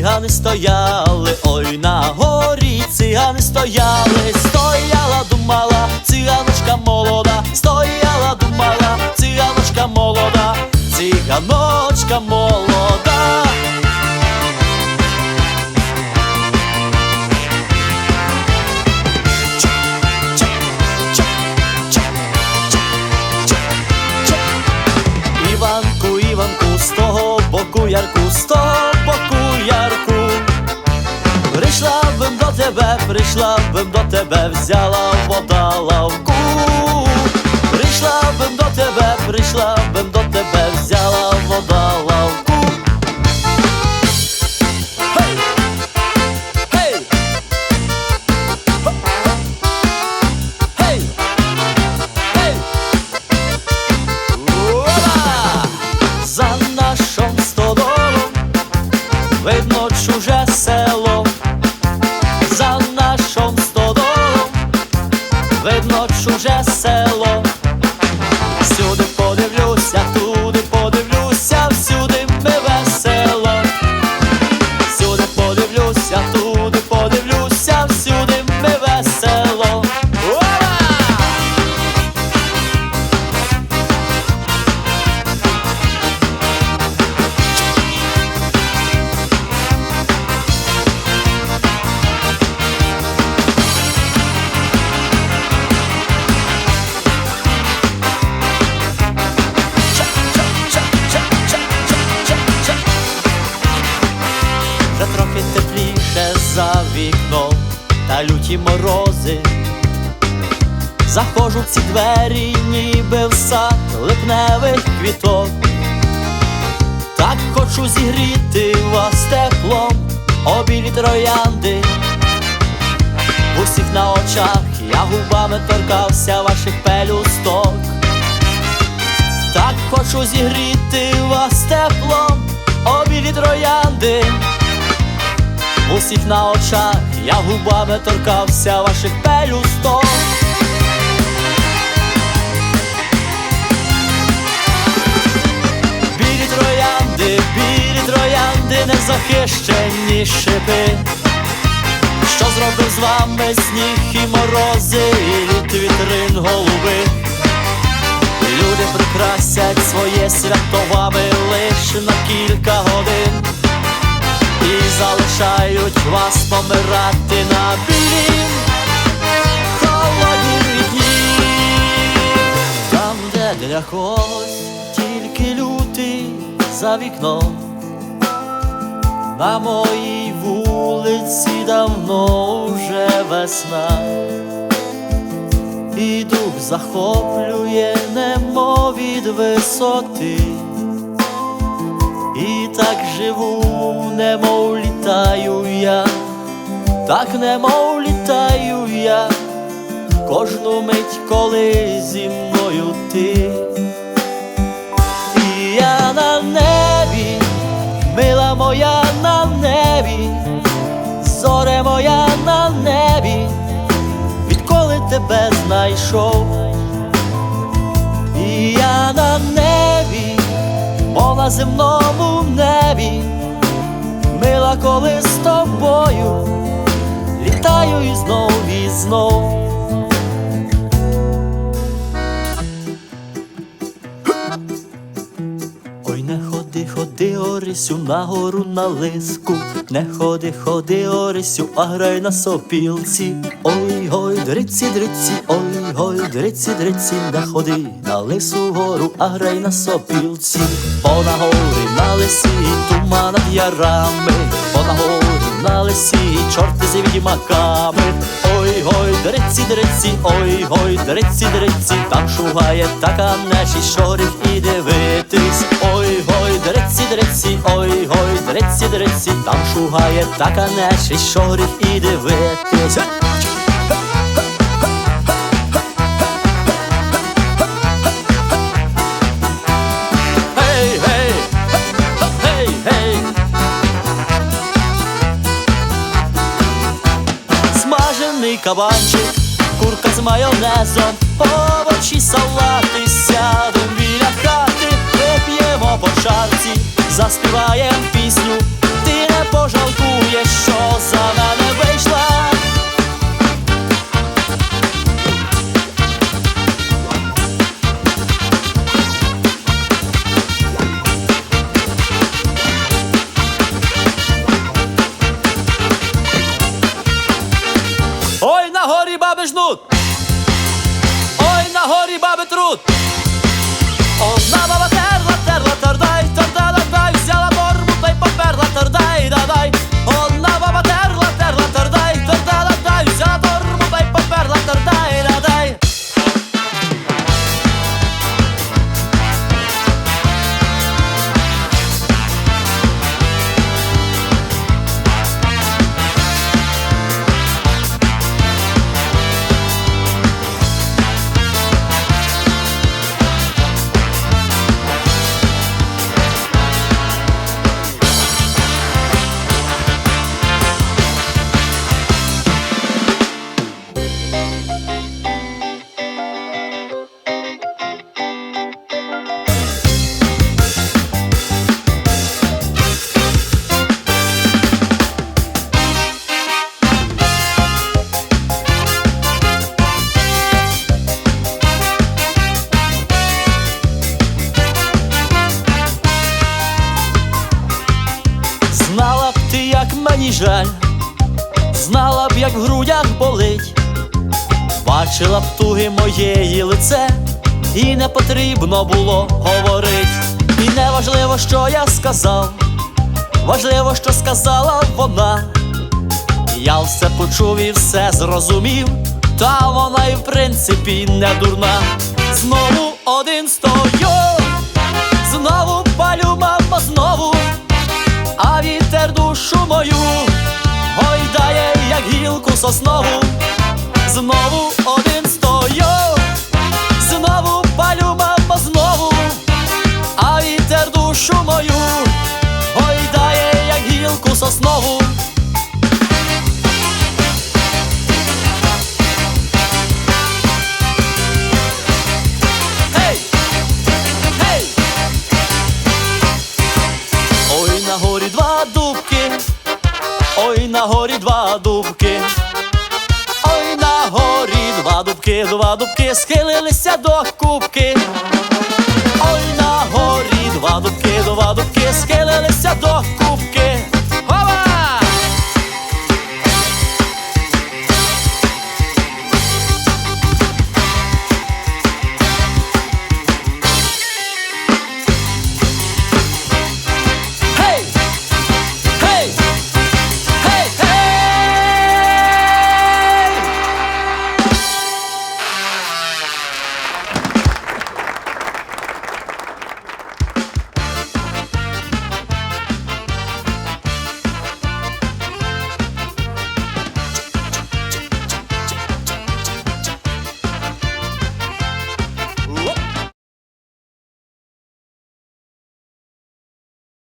цигани стояли, ой на горі цигани стояли, стояла, думала, циганочка молода, стояла, думала, циганочка молода, циганочка молода. Прийшла бим до тебе, прийшла бим до тебе, взяла вода лавку. Прийшла бим до тебе, прийшла видно чуже село. люті морози. Заходжу в ці двері, ніби в сад липневих квіток. Так хочу зігріти вас теплом, обілі троянди. Усіх на очах я губами торкався ваших пелюсток. Так хочу зігріти вас теплом, обілі троянди. Усіх на очах я губами торкався ваших пелюсток. Білі троянди, білі троянди, незахищені шипи. Що зробив з вами сніг і морози, і лід вітрин голуби. Люди прикрасять своє свято вами лиш на кілька годин залишають вас помирати на білім холоднім вікні. Там, де для когось тільки лютий за вікном, на моїй вулиці давно вже весна. І дух захоплює, немов від висоти, і так живу, немов літаю я, так немов літаю я, кожну мить, коли зі мною ти. І я на небі, мила моя на небі, зоре моя на небі відколи тебе знайшов, і я на небі, мов на земному небі, мила, коли з тобою літаю і знов і знов. Орисю, на гору на лиску, не ходи, ходи, Орисю, а грай на сопілці. Ой, гой, дриці, дриці, ой, гой, дриці, дриці, не ходи на лису гору, а грай на сопілці. Пона гори на лисі, тума над ярами, пона гори на лисі, чорти з відьмаками. Ой, гой, дриці, дриці, ой, гой, дриці, дриці, там шугає така нечість, що і дивитись. Ой, гой, дриці, дриці, ой, гой, дриці, дриці, там шугає така нечість, що гріх і дивитись. Смажений кабанчик, курка з майонезом, овочі, салати, сядем заспіваєм пісню, ти не пожалкує, що за мене вийшла. Ой, на горі баби жнуть, ой, на горі баби труд. Жаль, знала б, як в грудях болить, бачила б туги моєї лице, і не потрібно було говорить. І не важливо, що я сказав, важливо, що сказала вона. Я все почув і все зрозумів, та вона і в принципі не дурна. Знову один стою, знову палю, мамо, знову а вітер душу мою соснову, знову дубки, два дубки схилилися до кубки.